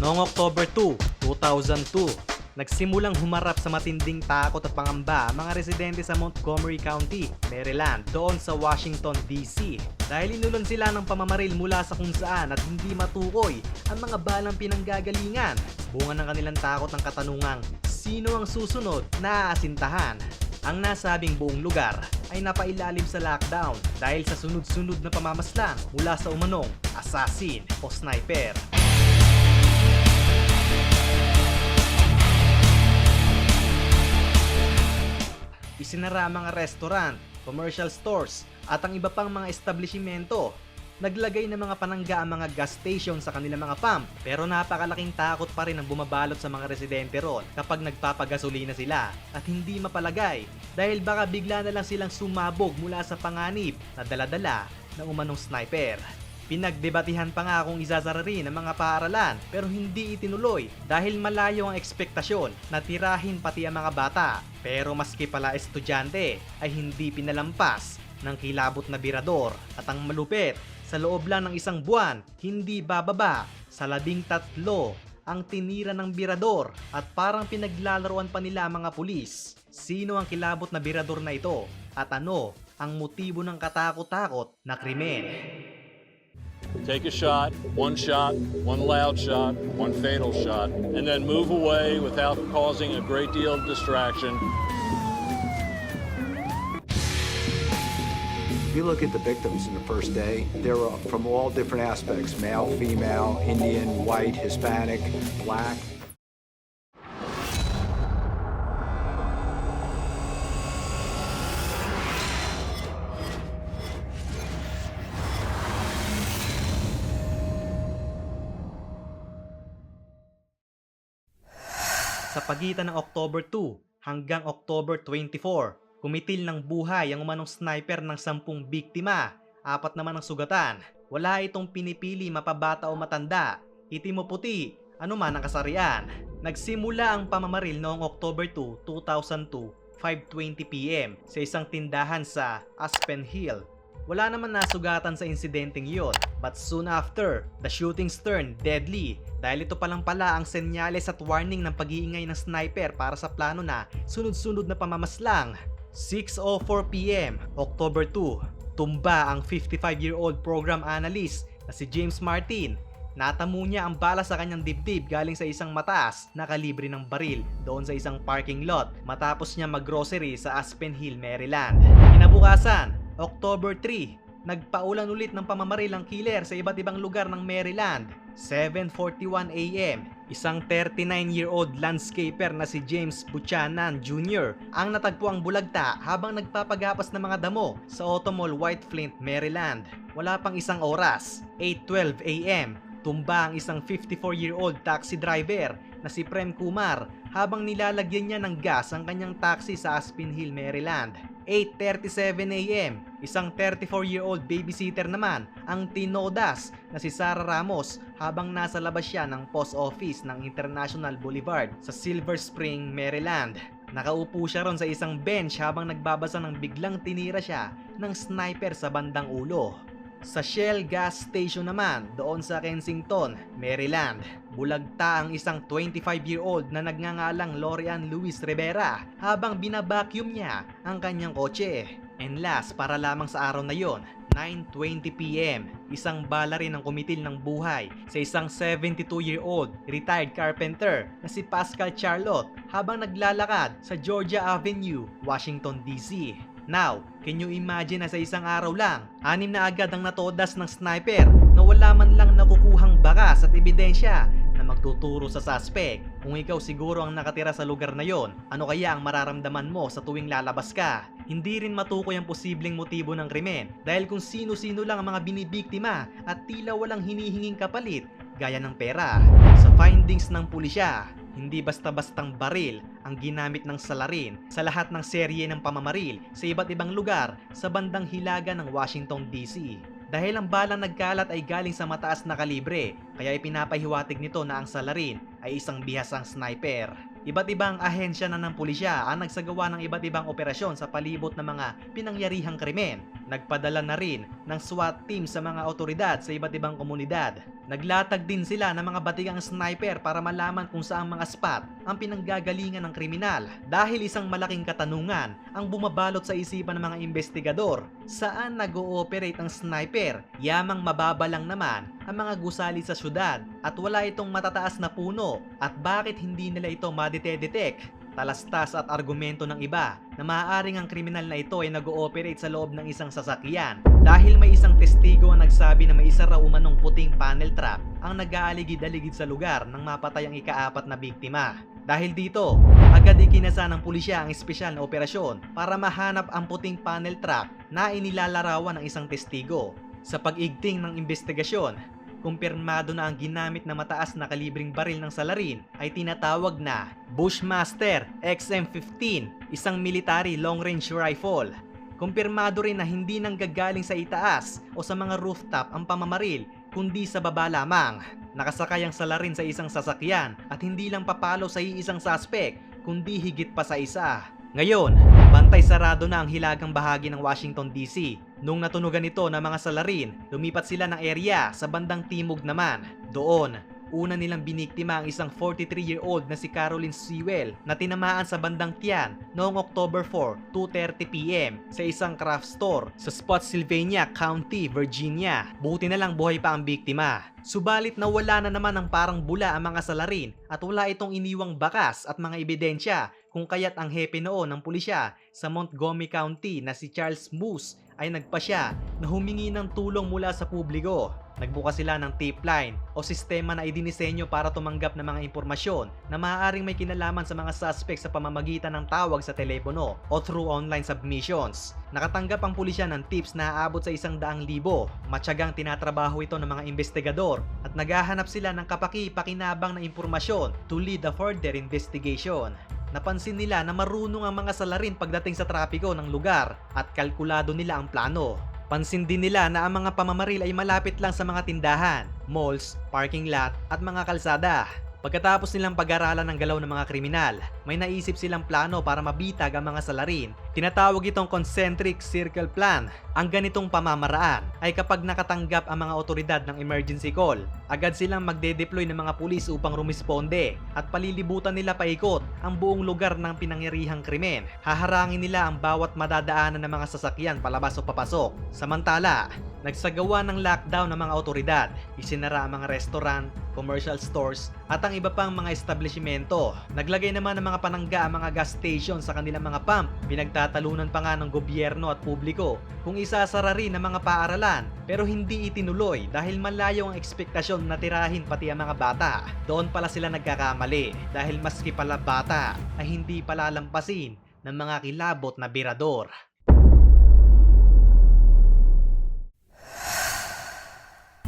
Noong October 2, 2002, nagsimulang humarap sa matinding takot at pangamba ang mga residente sa Montgomery County, Maryland, doon sa Washington, D.C. Dahil inulan sila ng pamamaril mula sa kung saan at hindi matukoy ang mga balang pinanggagalingan. Bunga ng kanilang takot ng katanungang, sino ang susunod na aasintahan? Ang nasabing buong lugar ay napailalim sa lockdown dahil sa sunod-sunod na pamamaslang mula sa umanong assassin o sniper. Isinara ang mga restaurant, commercial stores at ang iba pang mga establishmento. Naglagay ng mga panangga ang mga gas station sa kanilang mga pump pero napakalaking takot pa rin ang bumabalot sa mga residente ron kapag nagpapagasolina sila at hindi mapalagay dahil baka bigla na lang silang sumabog mula sa panganib na daladala ng umanong sniper. Pinagdebatihan pa nga kung isasara rin ang mga paaralan pero hindi itinuloy dahil malayo ang ekspektasyon na tirahin pati ang mga bata. Pero maski pala estudyante ay hindi pinalampas ng kilabot na birador at ang malupit sa loob lang ng isang buwan hindi bababa sa labing tatlo ang tinira ng birador at parang pinaglalaroan pa nila ang mga pulis. Sino ang kilabot na birador na ito at ano ang motibo ng katakot-takot na krimen? Take a shot, one shot, one loud shot, one fatal shot, and then move away without causing a great deal of distraction. If you look at the victims in the first day, they were from all different aspects male, female, Indian, white, Hispanic, black. Sa pagitan ng October 2 hanggang October 24, kumitil ng buhay ang umanong sniper ng sampung biktima. Apat naman ang sugatan. Wala itong pinipili mapabata o matanda, itim o puti, anuman ang kasarian. Nagsimula ang pamamaril noong October 2, 2002, 5.20pm sa isang tindahan sa Aspen Hill, wala naman nasugatan sa insidenteng yon, but soon after, the shootings turned deadly dahil ito palang pala ang senyales at warning ng pag-iingay ng sniper para sa plano na sunod-sunod na pamamaslang. 6.04pm, October 2, tumba ang 55-year-old program analyst na si James Martin. Natamo niya ang bala sa kanyang dibdib galing sa isang mataas na kalibre ng baril doon sa isang parking lot matapos niya maggrocery sa Aspen Hill, Maryland. Kinabukasan, October 3, nagpaulan ulit ng pamamaril ang killer sa iba't ibang lugar ng Maryland. 7.41 a.m., isang 39-year-old landscaper na si James Buchanan Jr. ang natagpo ang bulagta habang nagpapagapas ng mga damo sa Automall White Flint, Maryland. Wala pang isang oras, 8.12 a.m., tumba ang isang 54-year-old taxi driver na si Prem Kumar habang nilalagyan niya ng gas ang kanyang taxi sa Aspen Hill, Maryland. 8.37 a.m. Isang 34-year-old babysitter naman ang tinodas na si Sarah Ramos habang nasa labas siya ng post office ng International Boulevard sa Silver Spring, Maryland. Nakaupo siya ron sa isang bench habang nagbabasa ng biglang tinira siya ng sniper sa bandang ulo. Sa Shell gas station naman, doon sa Kensington, Maryland, bulagta ang isang 25-year-old na nagngangalang Lorian Luis Rivera habang binabacuum niya ang kanyang kotse. And last, para lamang sa araw na yon, 9.20pm, isang bala rin ang kumitil ng buhay sa isang 72-year-old retired carpenter na si Pascal Charlotte habang naglalakad sa Georgia Avenue, Washington DC. Now, can you imagine na sa isang araw lang, anim na agad ang natodas ng sniper na wala man lang nakukuhang bakas at ebidensya na magtuturo sa suspect. Kung ikaw siguro ang nakatira sa lugar na yon, ano kaya ang mararamdaman mo sa tuwing lalabas ka? Hindi rin matukoy ang posibleng motibo ng krimen dahil kung sino-sino lang ang mga binibiktima at tila walang hinihinging kapalit gaya ng pera. Sa findings ng pulisya, hindi basta-bastang baril ang ginamit ng salarin sa lahat ng serye ng pamamaril sa iba't ibang lugar sa bandang hilaga ng Washington DC. Dahil ang balang nagkalat ay galing sa mataas na kalibre, kaya ipinapahiwatig nito na ang salarin ay isang bihasang sniper. Iba't ibang ahensya na ng pulisya ang nagsagawa ng iba't ibang operasyon sa palibot ng mga pinangyarihang krimen. Nagpadala na rin ng SWAT team sa mga otoridad sa iba't ibang komunidad. Naglatag din sila ng mga batigang sniper para malaman kung saang mga spot ang pinanggagalingan ng kriminal dahil isang malaking katanungan ang bumabalot sa isipan ng mga investigador. Saan nag-ooperate ang sniper? Yamang mababa lang naman ang mga gusali sa syudad at wala itong matataas na puno at bakit hindi nila ito madete-detect? Talastas at argumento ng iba na maaaring ang kriminal na ito ay nag-ooperate sa loob ng isang sasakyan dahil may isang testigo ang nagsabi na may isa raw umanong puting panel trap ang nag-aaligid-aligid sa lugar nang mapatay ang ikaapat na biktima. Dahil dito, agad ikinasa ng pulisya ang espesyal na operasyon para mahanap ang puting panel trap na inilalarawan ng isang testigo. Sa pag-igting ng investigasyon, kumpirmado na ang ginamit na mataas na kalibring baril ng salarin ay tinatawag na Bushmaster XM15, isang military long-range rifle. Kumpirmado rin na hindi nanggagaling sa itaas o sa mga rooftop ang pamamaril, kundi sa baba lamang. Nakasakay ang salarin sa isang sasakyan at hindi lang papalo sa iisang suspect, kundi higit pa sa isa. Ngayon, bantay sarado na ang hilagang bahagi ng Washington DC. Nung natunugan ito ng mga salarin, lumipat sila ng area sa bandang timog naman. Doon, una nilang biniktima ang isang 43-year-old na si Caroline Sewell na tinamaan sa bandang tiyan noong October 4, 2.30pm sa isang craft store sa Spotsylvania County, Virginia. Buti na lang buhay pa ang biktima. Subalit nawala na naman ng parang bula ang mga salarin at wala itong iniwang bakas at mga ebidensya kung kaya't ang hepe noon ng pulisya sa Montgomery County na si Charles Moose ay nagpasya na humingi ng tulong mula sa publiko. Nagbukas sila ng tip line o sistema na idinisenyo para tumanggap ng mga impormasyon na maaaring may kinalaman sa mga suspect sa pamamagitan ng tawag sa telepono o through online submissions. Nakatanggap ang pulisya ng tips na aabot sa isang daang libo. Matyagang tinatrabaho ito ng mga investigador at naghahanap sila ng kapaki-pakinabang na impormasyon to lead a further investigation. Napansin nila na marunong ang mga salarin pagdating sa trapiko ng lugar at kalkulado nila ang plano. Pansin din nila na ang mga pamamaril ay malapit lang sa mga tindahan, malls, parking lot at mga kalsada. Pagkatapos nilang pag-aralan ng galaw ng mga kriminal, may naisip silang plano para mabitag ang mga salarin. Tinatawag itong concentric circle plan. Ang ganitong pamamaraan ay kapag nakatanggap ang mga otoridad ng emergency call, agad silang magde-deploy ng mga pulis upang rumisponde at palilibutan nila paikot ang buong lugar ng pinangyarihang krimen. Haharangin nila ang bawat madadaanan ng mga sasakyan palabas o papasok. Samantala, nagsagawa ng lockdown ng mga otoridad. Isinara ang mga restaurant, commercial stores at ang iba pang mga establishmento. Naglagay naman ng mga panangga ang mga gas station sa kanilang mga pump. Pinagtatalunan pa nga ng gobyerno at publiko kung isasara rin ang mga paaralan pero hindi itinuloy dahil malayo ang ekspektasyon na tirahin pati ang mga bata. Doon pala sila nagkakamali dahil maski pala bata ay hindi palalampasin ng mga kilabot na birador.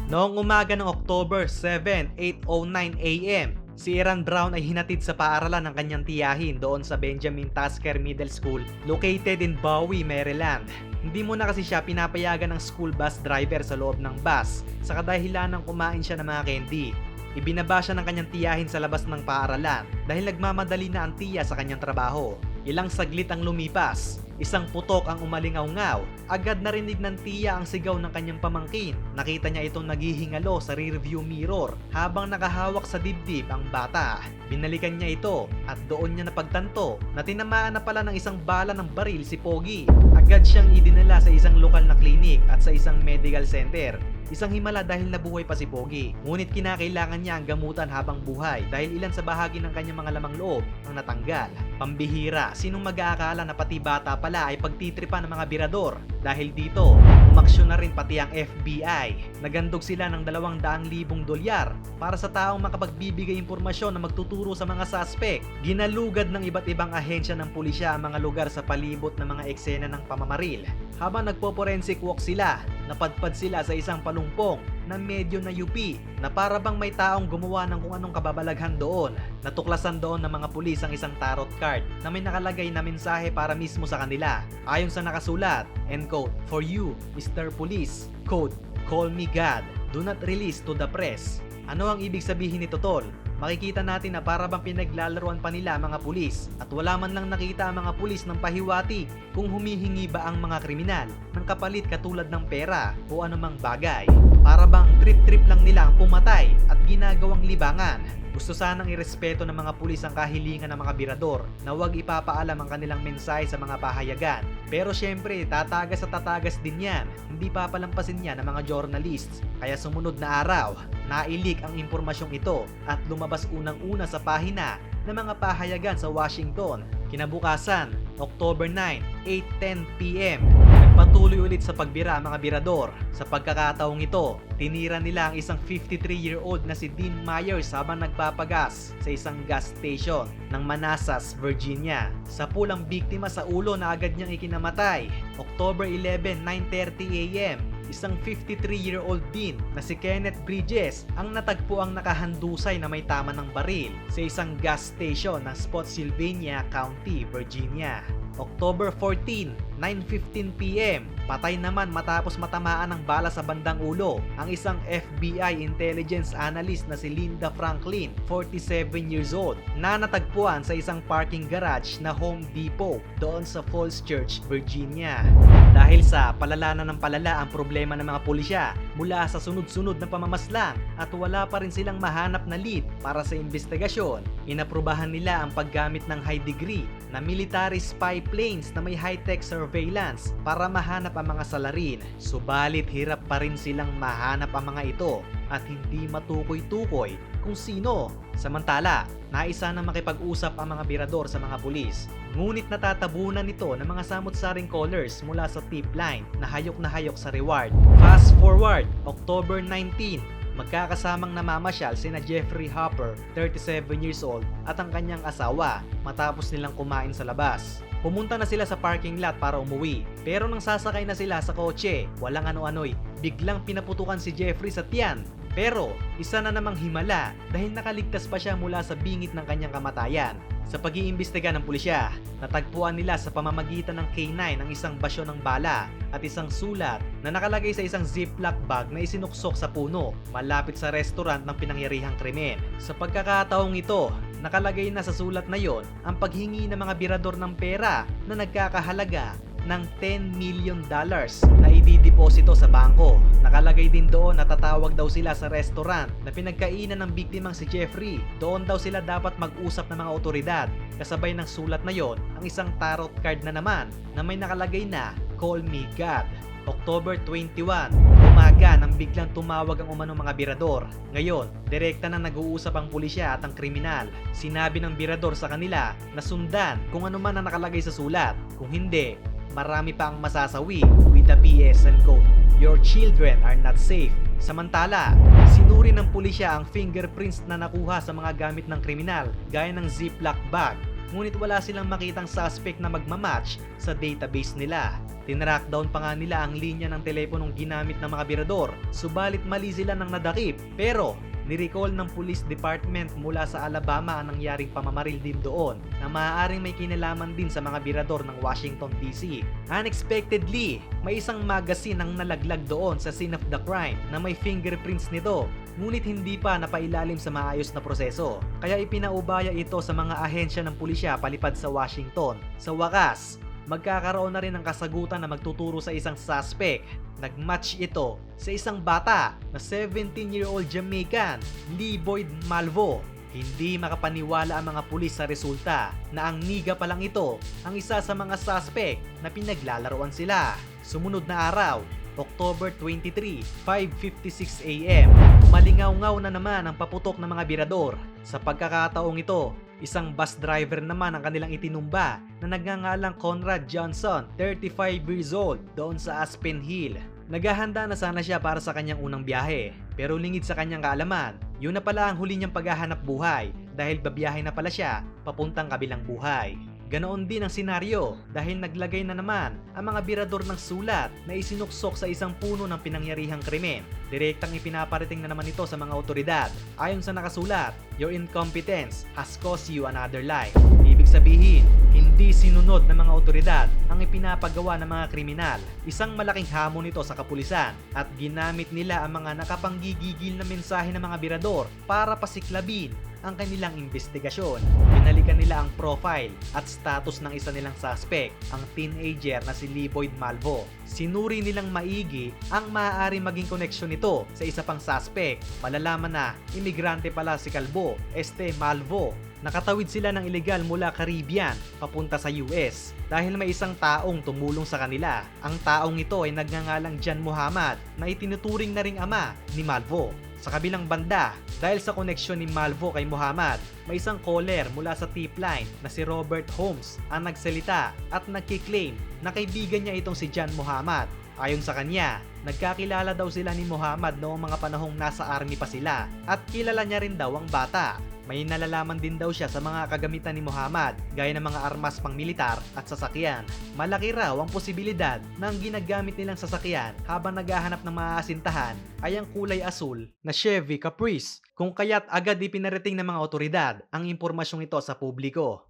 Noong umaga ng October 7, 8.09 a.m., si Iran Brown ay hinatid sa paaralan ng kanyang tiyahin doon sa Benjamin Tasker Middle School located in Bowie, Maryland. Hindi mo na kasi siya pinapayagan ng school bus driver sa loob ng bus sa kadahilan ng kumain siya ng mga candy. Ibinaba siya ng kanyang tiyahin sa labas ng paaralan dahil nagmamadali na ang tiya sa kanyang trabaho. Ilang saglit ang lumipas, isang putok ang umalingaw-ngaw. Agad narinig ng tiya ang sigaw ng kanyang pamangkin. Nakita niya itong naghihingalo sa rearview mirror habang nakahawak sa dibdib ang bata. Binalikan niya ito at doon niya napagtanto na tinamaan na pala ng isang bala ng baril si Pogi. Agad siyang idinala sa isang lokal na klinik at sa isang medical center. Isang himala dahil nabuhay pa si Pogi. Ngunit kinakailangan niya ang gamutan habang buhay dahil ilan sa bahagi ng kanyang mga lamang loob ang natanggal. Pambihira, sinong mag-aakala na pati bata pala ay pagtitripan ng mga birador? Dahil dito, umaksyon na rin pati ang FBI. Nagandog sila ng 200,000 dolyar para sa taong makapagbibigay impormasyon na magtuturo sa mga suspect. Ginalugad ng iba't ibang ahensya ng pulisya ang mga lugar sa palibot ng mga eksena ng pamamaril. Habang nagpo-forensic walk sila, napadpad sila sa isang palumpong na medyo na UP na para bang may taong gumawa ng kung anong kababalaghan doon. Natuklasan doon ng mga pulis ang isang tarot card na may nakalagay na mensahe para mismo sa kanila. Ayon sa nakasulat, end quote, For you, Mr. Police, code, Call me God, do not release to the press. Ano ang ibig sabihin nito tol? Makikita natin na para bang pinaglalaroan pa nila mga pulis at wala man lang nakita ang mga pulis ng pahiwati kung humihingi ba ang mga kriminal ng kapalit katulad ng pera o anumang bagay. Para bang trip-trip lang nila ang pumatay at ginagawang libangan. Gusto sanang irespeto ng mga pulis ang kahilingan ng mga birador na huwag ipapaalam ang kanilang mensahe sa mga pahayagan. Pero syempre, tatagas at tatagas din yan. Hindi papalampasin yan ng mga journalists. Kaya sumunod na araw, nailik ang impormasyong ito at lumabas unang-una sa pahina ng mga pahayagan sa Washington. Kinabukasan, October 9, 8.10pm, nagpatuloy ulit sa pagbira mga birador. Sa pagkakataong ito, tinira nila ang isang 53-year-old na si Dean Myers habang nagpapagas sa isang gas station ng Manassas, Virginia. Sa pulang biktima sa ulo na agad niyang ikinamatay, October 11, 9.30am, isang 53-year-old din na si Kenneth Bridges ang natagpo ang nakahandusay na may tama ng baril sa isang gas station ng Spotsylvania County, Virginia. October 14, 9.15pm, patay naman matapos matamaan ng bala sa bandang ulo ang isang FBI intelligence analyst na si Linda Franklin, 47 years old, na natagpuan sa isang parking garage na Home Depot doon sa Falls Church, Virginia. Dahil sa palala na ng palala ang problema ng mga pulisya mula sa sunod-sunod na pamamaslang at wala pa rin silang mahanap na lead para sa investigasyon, inaprubahan nila ang paggamit ng high degree na military spy planes na may high-tech surveillance para mahanap ang mga salarin. Subalit hirap pa rin silang mahanap ang mga ito at hindi matukoy-tukoy kung sino. Samantala, naisa na makipag-usap ang mga birador sa mga pulis. Ngunit natatabunan nito ng mga samot-saring callers mula sa tip line na hayok na hayok sa reward. Fast forward, October 19, magkakasamang namamasyal sina Jeffrey Hopper, 37 years old, at ang kanyang asawa matapos nilang kumain sa labas. Pumunta na sila sa parking lot para umuwi. Pero nang sasakay na sila sa kotse, walang ano-ano'y, biglang pinaputukan si Jeffrey sa tiyan. Pero, isa na namang himala dahil nakaligtas pa siya mula sa bingit ng kanyang kamatayan. Sa pag-iimbestiga ng pulisya, natagpuan nila sa pamamagitan ng K9 ang isang basyo ng bala at isang sulat na nakalagay sa isang ziplock bag na isinuksok sa puno malapit sa restaurant ng pinangyarihang krimen. Sa pagkakataong ito, nakalagay na sa sulat na yon ang paghingi ng mga birador ng pera na nagkakahalaga ng 10 million dollars na idideposito sa bangko. Nakalagay din doon na tatawag daw sila sa restaurant na pinagkainan ng biktimang si Jeffrey. Doon daw sila dapat mag-usap ng mga otoridad. Kasabay ng sulat na yon ang isang tarot card na naman na may nakalagay na Call Me God. October 21, umaga nang biglang tumawag ang umanong mga birador. Ngayon, direkta na nag-uusap ang pulisya at ang kriminal. Sinabi ng birador sa kanila na sundan kung ano man ang nakalagay sa sulat. Kung hindi, marami pa ang masasawi with the PSN code. Your children are not safe. Samantala, sinuri ng pulisya ang fingerprints na nakuha sa mga gamit ng kriminal gaya ng ziplock bag. Ngunit wala silang makitang suspect na magmamatch sa database nila. Tinrack down pa nga nila ang linya ng teleponong ginamit ng mga birador, subalit mali sila ng nadakip. Pero, nirecall ng police department mula sa Alabama ang nangyaring pamamaril din doon na maaaring may kinalaman din sa mga birador ng Washington DC. Unexpectedly, may isang magazine ang nalaglag doon sa scene of the crime na may fingerprints nito ngunit hindi pa napailalim sa maayos na proseso. Kaya ipinaubaya ito sa mga ahensya ng pulisya palipad sa Washington. Sa wakas, magkakaroon na rin ng kasagutan na magtuturo sa isang suspect. Nagmatch ito sa isang bata na 17-year-old Jamaican, Lee Boyd Malvo. Hindi makapaniwala ang mga pulis sa resulta na ang niga pa lang ito ang isa sa mga suspect na pinaglalaroan sila. Sumunod na araw, October 23, 5.56 a.m. Malingaw-ngaw na naman ang paputok ng mga birador. Sa pagkakataong ito, isang bus driver naman ang kanilang itinumba na nagngangalang Conrad Johnson, 35 years old, doon sa Aspen Hill. Naghahanda na sana siya para sa kanyang unang biyahe, pero lingid sa kanyang kaalaman, yun na pala ang huli niyang paghahanap buhay dahil babiyahe na pala siya papuntang kabilang buhay. Ganoon din ang senaryo dahil naglagay na naman ang mga birador ng sulat na isinuksok sa isang puno ng pinangyarihang krimen. Direktang ipinaparating na naman ito sa mga otoridad. Ayon sa nakasulat, your incompetence has cost you another life. Ibig sabihin, hindi sinunod ng mga otoridad ang ipinapagawa ng mga kriminal. Isang malaking hamon ito sa kapulisan at ginamit nila ang mga nakapanggigigil na mensahe ng mga birador para pasiklabin ang kanilang investigasyon. Pinalikan nila ang profile at status ng isa nilang suspect, ang teenager na si Liboyd Malvo. Sinuri nilang maigi ang maaari maging koneksyon nito sa isa pang suspect. Malalaman na imigrante pala si Calvo, este Malvo. Nakatawid sila ng ilegal mula Caribbean papunta sa US dahil may isang taong tumulong sa kanila. Ang taong ito ay nagngangalang Jan Muhammad na itinuturing na ring ama ni Malvo. Sa kabilang banda, dahil sa koneksyon ni Malvo kay Muhammad, may isang caller mula sa tip line na si Robert Holmes ang nagsalita at nagkiklaim na kaibigan niya itong si John Muhammad. Ayon sa kanya, nagkakilala daw sila ni Muhammad noong mga panahong nasa army pa sila at kilala niya rin daw ang bata. May nalalaman din daw siya sa mga kagamitan ni Muhammad gaya ng mga armas pang militar at sasakyan. Malaki raw ang posibilidad na ang ginagamit nilang sasakyan habang naghahanap ng maaasintahan ay ang kulay asul na Chevy Caprice kung kaya't agad ipinarating ng mga otoridad ang impormasyong ito sa publiko.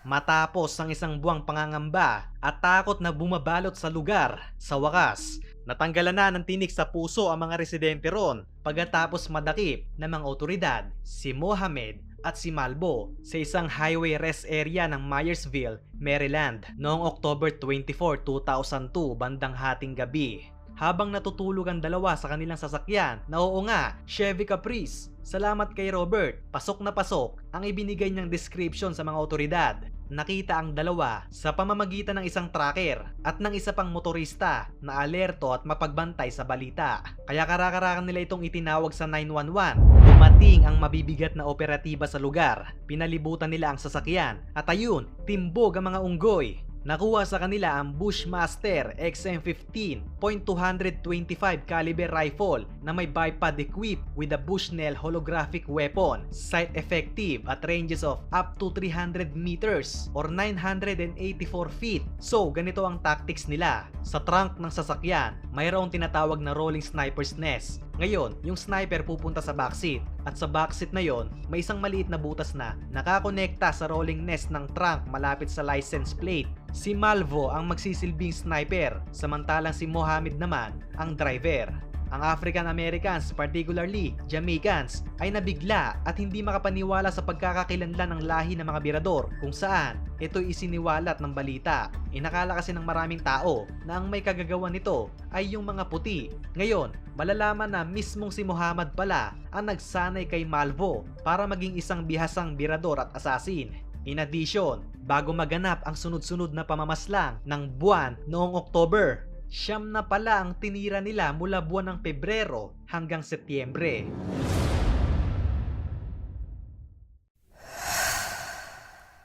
Matapos ang isang buwang pangangamba at takot na bumabalot sa lugar, sa wakas, natanggalan na ng tinik sa puso ang mga residente ron pagkatapos madakip ng mga otoridad si Mohamed at si Malbo sa isang highway rest area ng Myersville, Maryland noong October 24, 2002 bandang hating gabi. Habang natutulog ang dalawa sa kanilang sasakyan na oo nga, Chevy Caprice. Salamat kay Robert, pasok na pasok ang ibinigay niyang description sa mga otoridad. Nakita ang dalawa sa pamamagitan ng isang tracker at ng isa pang motorista na alerto at mapagbantay sa balita. Kaya karakarakan nila itong itinawag sa 911. Dumating ang mabibigat na operatiba sa lugar. Pinalibutan nila ang sasakyan at ayun, timbog ang mga unggoy. Nakuha sa kanila ang Bushmaster XM15 .225 caliber rifle na may bipod equipped with a Bushnell holographic weapon, sight effective at ranges of up to 300 meters or 984 feet. So, ganito ang tactics nila. Sa trunk ng sasakyan, mayroong tinatawag na rolling sniper's nest. Ngayon, yung sniper pupunta sa backseat at sa backseat na yon, may isang maliit na butas na nakakonekta sa rolling nest ng trunk malapit sa license plate. Si Malvo ang magsisilbing sniper, samantalang si Mohammed naman ang driver. Ang African Americans, particularly Jamaicans, ay nabigla at hindi makapaniwala sa pagkakakilanlan ng lahi ng mga birador kung saan ito'y isiniwalat ng balita. Inakala kasi ng maraming tao na ang may kagagawa nito ay yung mga puti. Ngayon, malalaman na mismong si Muhammad pala ang nagsanay kay Malvo para maging isang bihasang birador at asasin. In addition, bago maganap ang sunod-sunod na pamamaslang ng buwan noong October, siyam na pala ang tinira nila mula buwan ng Pebrero hanggang Setyembre.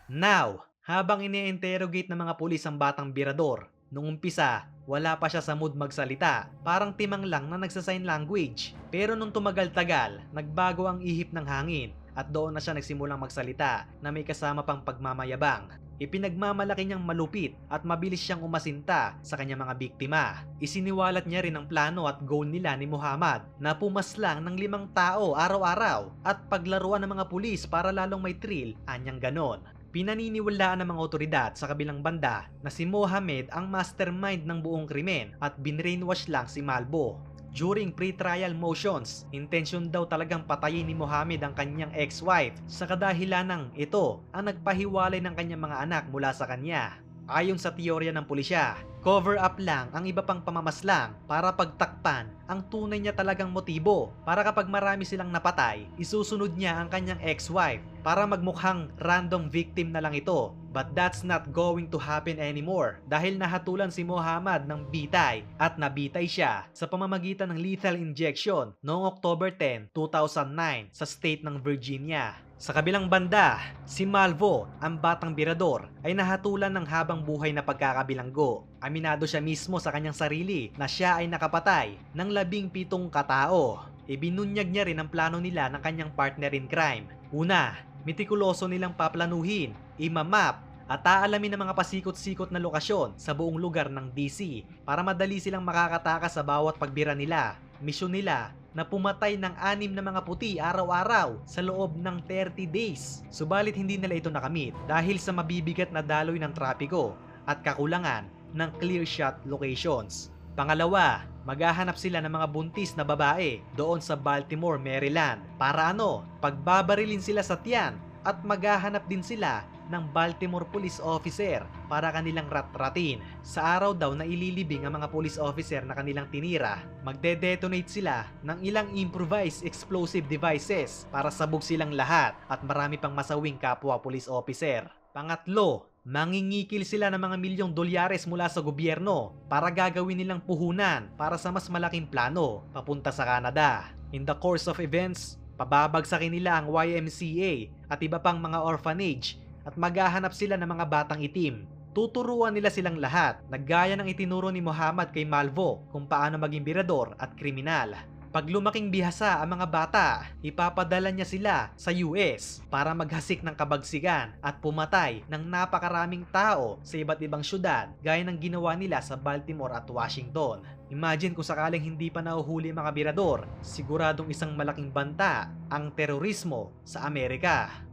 Now, habang ini-interrogate ng mga pulis ang batang birador, nung umpisa, wala pa siya sa mood magsalita. Parang timang lang na nagsasign language. Pero nung tumagal-tagal, nagbago ang ihip ng hangin at doon na siya nagsimulang magsalita na may kasama pang pagmamayabang. Ipinagmamalaki niyang malupit at mabilis siyang umasinta sa kanyang mga biktima. Isiniwalat niya rin ang plano at goal nila ni Muhammad na pumaslang ng limang tao araw-araw at paglaruan ng mga pulis para lalong may thrill, anyang ganon. Pinaniniwalaan ng mga otoridad sa kabilang banda na si Mohamed ang mastermind ng buong krimen at binrainwash lang si Malbo. During pre-trial motions, intensyon daw talagang patayin ni Mohamed ang kanyang ex-wife sa kadahilan ng ito ang nagpahiwalay ng kanyang mga anak mula sa kanya. Ayon sa teorya ng pulisya, cover up lang ang iba pang pamamaslang para pagtakpan ang tunay niya talagang motibo para kapag marami silang napatay, isusunod niya ang kanyang ex-wife para magmukhang random victim na lang ito. But that's not going to happen anymore dahil nahatulan si Muhammad ng bitay at nabitay siya sa pamamagitan ng lethal injection noong October 10, 2009 sa state ng Virginia. Sa kabilang banda, si Malvo, ang batang birador, ay nahatulan ng habang buhay na pagkakabilanggo. Aminado siya mismo sa kanyang sarili na siya ay nakapatay ng labing pitong katao. ibinunyag niya rin ang plano nila ng kanyang partner in crime. Una, mitikuloso nilang paplanuhin, imamap, at aalamin ng mga pasikot-sikot na lokasyon sa buong lugar ng DC para madali silang makakatakas sa bawat pagbira nila. Misyon nila na pumatay ng anim na mga puti araw-araw sa loob ng 30 days. Subalit hindi nila ito nakamit dahil sa mabibigat na daloy ng trapiko at kakulangan ng clear shot locations. Pangalawa, maghahanap sila ng mga buntis na babae doon sa Baltimore, Maryland. Para ano? Pagbabarilin sila sa tiyan at maghahanap din sila ng Baltimore police officer para kanilang rat-ratin. Sa araw daw na ililibing ang mga police officer na kanilang tinira, magde-detonate sila ng ilang improvised explosive devices para sabog silang lahat at marami pang masawing kapwa police officer. Pangatlo, mangingikil sila ng mga milyong dolyares mula sa gobyerno para gagawin nilang puhunan para sa mas malaking plano papunta sa Canada. In the course of events, pababagsakin nila ang YMCA at iba pang mga orphanage at maghahanap sila ng mga batang itim. Tuturuan nila silang lahat na gaya ng itinuro ni Muhammad kay Malvo kung paano maging birador at kriminal. Pag lumaking bihasa ang mga bata, ipapadala niya sila sa US para maghasik ng kabagsigan at pumatay ng napakaraming tao sa iba't ibang syudad gaya ng ginawa nila sa Baltimore at Washington. Imagine kung sakaling hindi pa nahuhuli mga birador, siguradong isang malaking banta ang terorismo sa Amerika.